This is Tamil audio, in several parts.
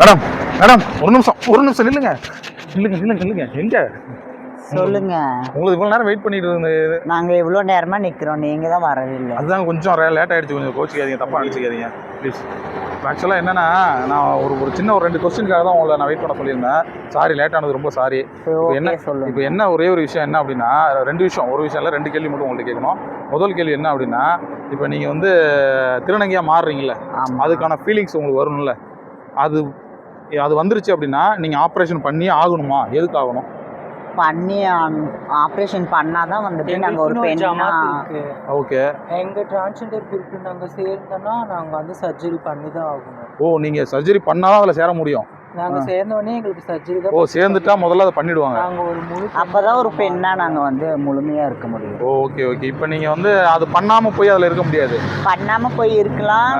மேடம் மேடம் ஒரு நிமிஷம் ஒரு நிமிஷம் நில்லுங்க. நில்லுங்க நில்லுங்க நில்லுங்க. எங்க? சொல்லுங்க. உங்களுக்கு இவ்வளோ நேரம் வெயிட் பண்ணிட்டு இருந்தது. நாங்க இவ்வளவு நேரமா நிக்கிறோம். நீங்க தான் வரவே இல்லை. அதுதான் கொஞ்சம் லேட் ஆயிடுச்சு. கொஞ்சம் கோச்சிக்காதீங்க. தப்பா நினச்சிக்காதீங்க. ப்ளீஸ் ஆக்சுவலாக என்னன்னா நான் ஒரு ஒரு சின்ன ஒரு ரெண்டு கொஸ்டினுக்காக தான் உங்களை நான் வெயிட் பண்ண சொல்லியிருந்தேன். சாரி லேட் ஆனது ரொம்ப சாரி என்ன சொல்லுங்க. இப்போ என்ன ஒரே ஒரு விஷயம் என்ன அப்படின்னா ரெண்டு விஷயம். ஒரு விஷயம் இல்லை ரெண்டு கேள்வி மட்டும் உங்கள்ட்ட கேட்கணும். முதல் கேள்வி என்ன அப்படின்னா இப்போ நீங்கள் வந்து திருநங்கையாக மாறுறீங்கல்ல ஆமா. அதுக்கான ஃபீலிங்ஸ் உங்களுக்கு வரணும்ல அது அது வந்துருச்சு அப்படின்னா நீங்கள் ஆப்ரேஷன் பண்ணி ஆகணுமா? எதுக்கு ஆகணும்? பண்ணி ஆப்ரேஷன் பண்ணாதான் வந்துட்டு நாங்க ஒரு பெண்ணா. ஓகே. எங்க டிரான்ஸ்ஜெண்டர் குரூப் நாங்க சேர்ந்தோம்னா நாங்க வந்து சர்ஜரி பண்ணி தான் ஆகணும். ஓ நீங்கள் சர்ஜரி பண்ணாதான் அதில் சேர முடியும். நாங்க சேர்ந்த உடனே எங்களுக்கு சர்ஜரி தான் ஓ சேர்ந்துட்டா முதல்ல அதை பண்ணிடுவாங்க. நாங்க ஒரு முழு அப்பதான் ஒரு பெண்ணா நாங்க வந்து முழுமையா இருக்க முடியும். Okay okay. இப்போ நீங்கள் வந்து அது பண்ணாமல் போய் அதில் இருக்க முடியாது. பண்ணாம போய் இருக்கலாம்.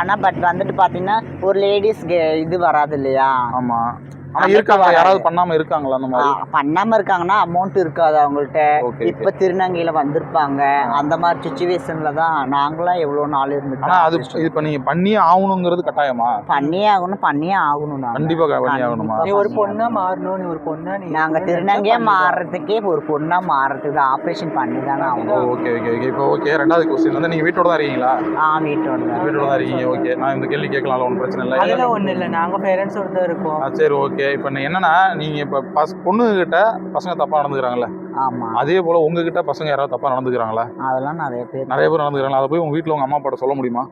ஆனா பட் வந்துட்டு பாத்தீங்கன்னா ஒரு லேடிஸ் இது வராது இல்லையா? ஆமாம் ஆனால் நமக்கு இருக்காங்க வராது. யாராவது பண்ணாமல் இருக்காங்களா அந்த மாதிரி? பண்ணாம இருக்காங்கன்னா அமௌண்ட் இருக்காது அவங்கள்ட்ட. இப்ப திருநங்கையில வந்திருப்பாங்க. அந்த மாதிரி சுச்சுவேஷன்ல தான் நாங்களாம் எவ்வளவு நாள் ஆனால் அது இப்போ நீங்கள் பண்ணியே ஆகணுங்கிறது கட்டாயமா? பண்ணியே ஆகணும் பண்ணியே ஆகணும் நாங்க. கண்டிப்பாக பண்ணி ஆகணுமா? நீ ஒரு பொண்ணா மாறணும் நீ ஒரு பொண்ணா நீ நாங்க திருநங்கையா மாறுறதுக்கே ஒரு பொண்ணா மாறுறதுக்கு ஆப்ரேஷன் பண்ணி தானே ஆகணும். Okay okay okay. இப்போ ஓகே ரெண்டாவது கொஸ்டின் வந்து நீங்கள் வீட்டோட தான் இருக்கீங்களா? ஆ வீட்டோட தான். வீட்டோட தான் இருக்கீங்க ஓகே. நான் இந்த கேள்வி கேட்கலாம் ஒன்றும் பிரச்சனை இல்லை. அதெல்லாம் ஒண்ணு இல்ல நாங்க பேரண்ட்ஸோட தான் இருக்கோம். சரி ஓகே. இப்போ என்னன்னா நீங்கள் இப்போ பஸ் பொண்ணுகிட்ட பசங்க தப்பாக நடந்துக்கிறாங்கல்ல? ஆமா. அதே போல் உங்ககிட்ட பசங்க யாராவது தப்பாக நடந்துக்கிறாங்களா? அதெல்லாம் நிறைய பேர் நிறைய பேர் நடந்துக்கிறாங்களா? அதை போய் உங்கள் வீட்டில் உங்கள் அம்மா அப்பாட்ட சொல்ல முடியுமா?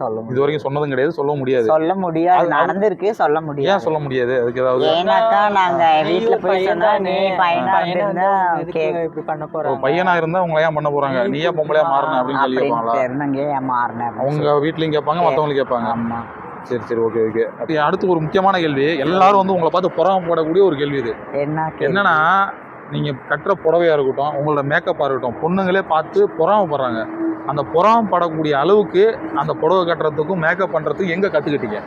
சொல்ல முடியாது. இது வரைக்கும் சொன்னதும் கிடையாது சொல்ல முடியாது. சொல்ல முடியாது. நடந்திருக்கு சொல்ல ஏன் முடியாது சொல்ல முடியாது? அதுக்கு ஏதாவது ஏன்னாக்கா நாங்க நீ வீட்டுல போய் பையன் சொன்னா நீ? இப்படி பண்ண உங்களை ஏன் பண்ண போறாங்க? நீ நீ ஏன் பொம்பளையா மாறின அப்படின்னு அப்படின்னு கேட்பாங்களா அவங்க வீட்லயும் கேட்பாங்க மத்தவங்களும் கேட்பாங்க. சொல்லி. சரி சரி ஓகே ஓகே அப்ப அடுத்து ஒரு முக்கியமான கேள்வி. எல்லாரும் வந்து உங்களை பார்த்து பொறாமப்படக்கூடிய ஒரு கேள்வி இது. என்ன? என்னன்னா நீங்க கட்டுற புடவையா இருக்கட்டும் உங்களோட மேக்கப்பா இருக்கட்டும் பொண்ணுங்களே பார்த்து பொறாமப்படுறாங்க அந்த பொறாமப்படக்கூடிய அளவுக்கு அந்த புடவை கட்டுறதுக்கும் மேக்கப் பண்றதுக்கும் எங்க கத்துக்கிட்டீங்க?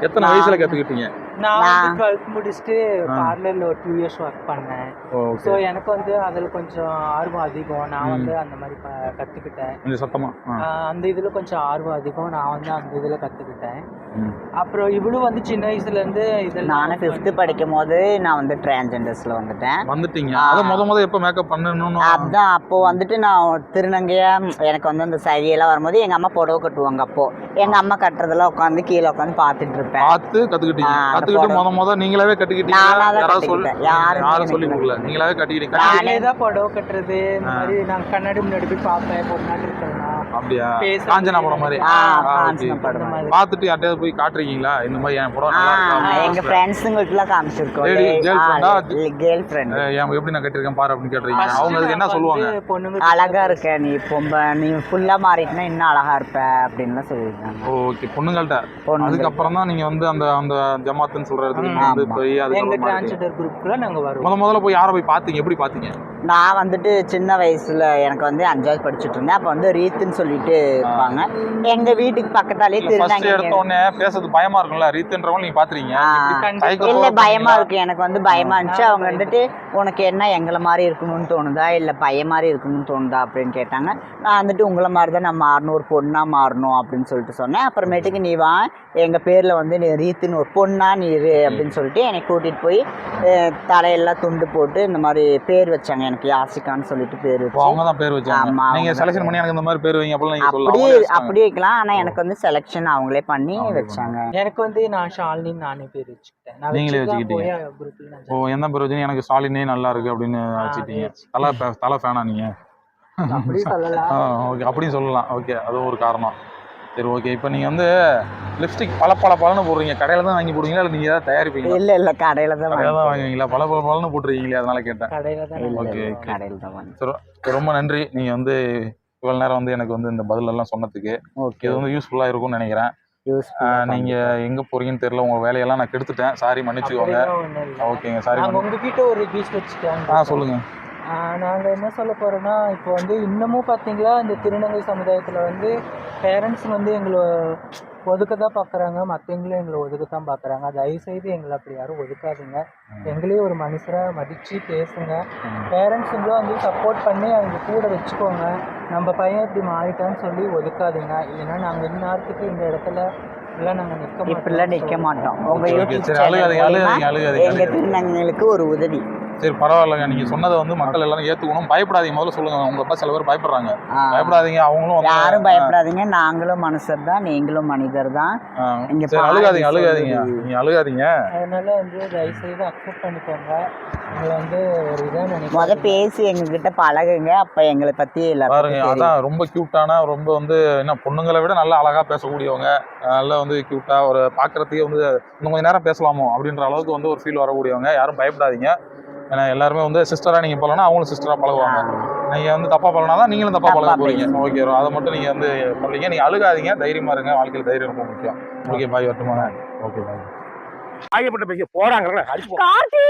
எத்தனை வயசுல கத்துக்கிட்டீங்க? நான் வந்து டுவெல்த் முடிச்சுட்டு. பார்லர்ல ஒரு டூ இயர்ஸ் ஒர்க் பண்ணேன். ஸோ எனக்கு வந்து அதில் கொஞ்சம் ஆர்வம் அதிகம். நான். வந்து அந்த மாதிரி ப- கத்துக்கிட்டேன். கொஞ்சம் சத்தமா ஆ. ஆஹ் அந்த இதில் கொஞ்சம் ஆர்வம் அதிகம். நான் வந்து அந்த இதில் கற்றுக்கிட்டேன். அப்புறம் இவளும் வந்து சின்ன வயசுலேருந்து இதில் நானும் ஃபிஃப்த்து படிக்கும் போது நான் வந்து டிரான்ஜெண்டர்ஸ்ல வந்துட்டேன். வந்துட்டீங்க. அதை முத முத எப்ப மேக்கப் பண்ணணும்னு? அதான் அப்போ வந்துட்டு நான் திருநங்கையா எனக்கு வந்து அந்த சரியெல்லாம் வரும்போது எங்க அம்மா புடவை கட்டுவாங்க அப்போ. எங்க அம்மா கட்டுறதெல்லாம் உட்காந்து கீழே உட்காந்து பார்த்துட்டு இருப்பேன். பார்த்து அந்த கத்துக்கிட்டு. முத முத நீங்களாவே கட்டிக்கிட்டீங்க யாராவது சொல்லி. யாருமே சொல்லி. கொடுக்கல நீங்களாவே கட்டிக்கிட்டீங்க நானே- தான் புடவை கட்டுறது இந்த. மாதிரி நான் கண்ணாடி முன்னாடி போய் பார்ப்பேன் பொண்ணாட்டு இருக்கேன்னா அப்படியா. காஞ்சனா படம் மாதிரி. பார்த்துட்டு யார்ட்டையாவது போய் காட்டுறீங்களா? இந்த மாதிரி என் படம் எங்க. ஃப்ரெண்ட்ஸுங்களுக்குலாம் காமிச்சிருக்கோம்? கேர்ள் ஃப்ரெண்ட் அஹ் ஏன் எப்படி நான் கட்டியிருக்கேன் பாரு அப்படின்னு கேட்டுறீங்க. அவங்க அதுக்கு என்ன சொல்லுவாங்க? பொண்ணுங்க அழகா இருக்க நீ பொம்ப நீ ஃபுல்லா மாறிட்டுனா இன்னும் அழகா இருப்ப அப்படின்லாம் சொல்லியிருக்காங்க. ஓகே பொண்ணுங்கள்ட்ட? பொண்ணுங்க அதுக்கப்புறம் தான் நீங்க வந்து அந்த அந்த ஜமாத்துன்னு சொல்ற இடத்துக்கு வந்து. போய் வருவோம். முத முதல்ல போய் யாரை போய் பார்த்தீங்க? எப்படி பார்த்தீங்க? நான் வந்துட்டு சின்ன வயசுல எனக்கு வந்து அஞ்சாவது படிச்சுட்டு இருந்தேன் அப்போ வந்து ரீத்துன்னு சொல்லிட்டு இருப்பாங்க. எங்க வீட்டுக்கு பக்கத்தாலே திருநாங்க உடனே பேசுறது பயமா இருக்கும்ல? ரீத்துன்றவங்க நீங்க பாத்துறீங்க ஆ. சைக்கோ இல்ல போல பயமா பண்ணீங்களா? இருக்கு. எனக்கு வந்து பயமா இருந்துச்சு. அவங்க வந்துட்டு உனக்கு என்ன எங்களை மாதிரி இருக்கணும்னு தோணுதா? இல்ல பையன் மாதிரி இருக்கணும்னு தோணுதா? அப்படின்னு கேட்டாங்க. நான் வந்துட்டு உங்களை மாதிரி தான் நான் மாறணும். ஒரு பொண்ணா மாறணும். அப்படின்னு சொல்லிட்டு சொன்னேன். அப்புறமேட்டுக்கு நீ வா. எங்க பேர்ல வந்து நீ ரீத்துன்னு ஒரு பொண்ணா நீ இரு அப்படின்னு சொல்லிட்டு என்னை கூட்டிட்டு போய் தலையெல்லாம் துண்டு போட்டு இந்த மாதிரி பேர் வச்சாங்க. எனக்கு யாசிகான்னு சொல்லிட்டு பேர் அவங்க தான் பேர் வச்சாங்க. ஆமா, நீங்க செலக்ஷன் பண்ணி எனக்கு இந்த மாதிரி பேர் வைங்க அப்பலாம் நீங்க சொல்லலாம். அப்படி. அப்படி வைக்கலாம். ஆனா எனக்கு வந்து செலெக்ஷன் அவங்களே பண்ணி வச்சாங்க. எனக்கு வந்து நான் ஷாலினின்னு நானே பேர் வச்சுக்கிட்டேன். நீங்களே வச்சுக்கிட்டீங்க. போய் குரூப்ல நான் ஓ எந்த பேர் வச்சு எனக்கு ஸ்டாலினே நல்லா இருக்கு அப்படின்னு வச்சுட்டீங்க. தலை தலை ஃபேனா நீங்க. அப்படி சொல்லலாம். ஓகே அப்படியும் சொல்லலாம். ஓகே அதுவும் ஒரு காரணம். சரி ஓகே இப்போ நீங்கள் வந்து லிப்ஸ்டிக் பல பல பலன்னு போடுறீங்க. கடையில் தான் வாங்கி போடுவீங்களா? இல்லை நீங்கள் ஏதாவது தயாரிப்பீங்களா? இல்ல இல்ல கடையில தான் கடையில் தான். வாங்குவீங்களா? பல பல பலன்னு போட்டுருக்கீங்களே அதனால கேட்டேன். கடையில தான் இல்ல, ஓகே. கடையில தான். சரி ரொம்ப நன்றி. நீங்கள் வந்து இவ்வளோ நேரம் வந்து எனக்கு வந்து இந்த பதில் எல்லாம் சொன்னதுக்கு. ஓகே இது வந்து யூஸ்ஃபுல்லாக இருக்கும்னு நினைக்கிறேன். Useful ஆ ஆஹ் நீங்க எங்க போறீங்கன்னு தெரியல. உங்க வேலையெல்லாம் நான் கெடுத்துட்டேன். சாரி மன்னிச்சுக்கோங்க. ஓகேங்க சாரி உங்ககிட்ட ஒரு ரிக்வெஸ்ட் வச்சுட்டோம் ஆ சொல்லுங்க. நாங்கள் என்ன சொல்ல போகிறோன்னா இப்போ வந்து இன்னமும் பார்த்தீங்களா இந்த திருநங்கை சமுதாயத்தில் வந்து பேரண்ட்ஸ் வந்து எங்களை ஒதுக்க தான் பார்க்குறாங்க மற்றவங்களும் எங்களை ஒதுக்க தான் பார்க்குறாங்க தயவுசெய்து எங்களை அப்படி யாரும் ஒதுக்காதீங்க. எங்களையும் ஒரு மனுஷராக மதித்து பேசுங்க. பேரண்ட்ஸுங்களும் வந்து சப்போர்ட் பண்ணி அவங்க கூட வச்சுக்கோங்க. நம்ம பையன் இப்படி மாறிட்டான்னு சொல்லி ஒதுக்காதீங்க. இல்லைன்னா நாங்கள் இந்நேரத்துக்கு இந்த இடத்துல இப்படிலாம் நிக்க மாட்டோம் இப்படிலாம் நிக்க மாட்டோம். உங்க ஓகே, ஓகே. யூடியூப் சரி சேனல் அழுகாதீங்க மூலியமா அழுகாதீங்க அழுகாதீங்க எங்க அழுகாதீங்க. திருநங்கைகளுக்கு ஒரு உதவி. சரி பரவாயில்லைங்க. நீங்க சொன்னதை வந்து மக்கள் எல்லாரும் ஏத்துக்கணும். பயப்படாதீங்க. முதல்ல சொல்லுங்க. உங்களை பார்த்து சில பேர் பயப்படுறாங்க. பயப்படாதீங்க. அவங்களும் வந்து யாரும் பயப்படாதீங்க. நாங்களும் மனுஷர் தான். நீங்களும் மனிதர் தான். பாருங்க அழுகாதீங்க அழுகாதீங்க. சொல்லுது. நீங்க அழுகாதீங்க. அதனால வந்து தயவு செய்து அக்செப்ட் பண்ணிக்கோங்க. உங்களை வந்து ஒரு இதாக முத பேசி எங்ககிட்ட பழகுங்க. அப்ப எங்களை பத்தி பாருங்க எல்லாருக்கும் தெரியும். அதான் ரொம்ப கியூட்டான ரொம்ப வந்து என்ன பொண்ணுங்களை விட நல்லா அழகா பேசக்கூடியவங்க. நல்லா வந்து கியூட்டா ஒரு பாக்குறதுக்கே வந்து இன்னும் கொஞ்ச நேரம் பேசலாமோ அப்படின்ற அளவுக்கு வந்து ஒரு ஃபீல் வரக்கூடியவங்க. யாரும் பயப்படாதீங்க. ஏன்னா எல்லாருமே வந்து சிஸ்டரா நீங்க பழகினா அவங்களும் சிஸ்டரா பழகுவாங்க. நீங்க வந்து தப்பா பழகினா தான் நீங்களும் தப்பா தப்பா பழக போறீங்க ஓகே அதை மட்டும் நீங்க வந்து பண்றீங்க. நீங்க அழுகாதீங்க. தைரியமா இருங்க. வாழ்க்கையில் தைரியம் ரொம்ப முக்கியம். ஓகே பாய் வரட்டுமா? ஓகே பாய் ஆகியப்பட்ட பேசி போறாங்க அடிச்சு போ. கார்த்தி!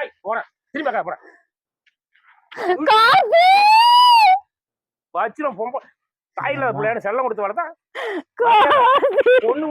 ஏய், போறேன் திரும்பி அக்கா போறேன் வச்சிரும் பொம்பை தாயில பிள்ளையான செல்லம் கொடுத்து வளர்த்தா? பொண்ணு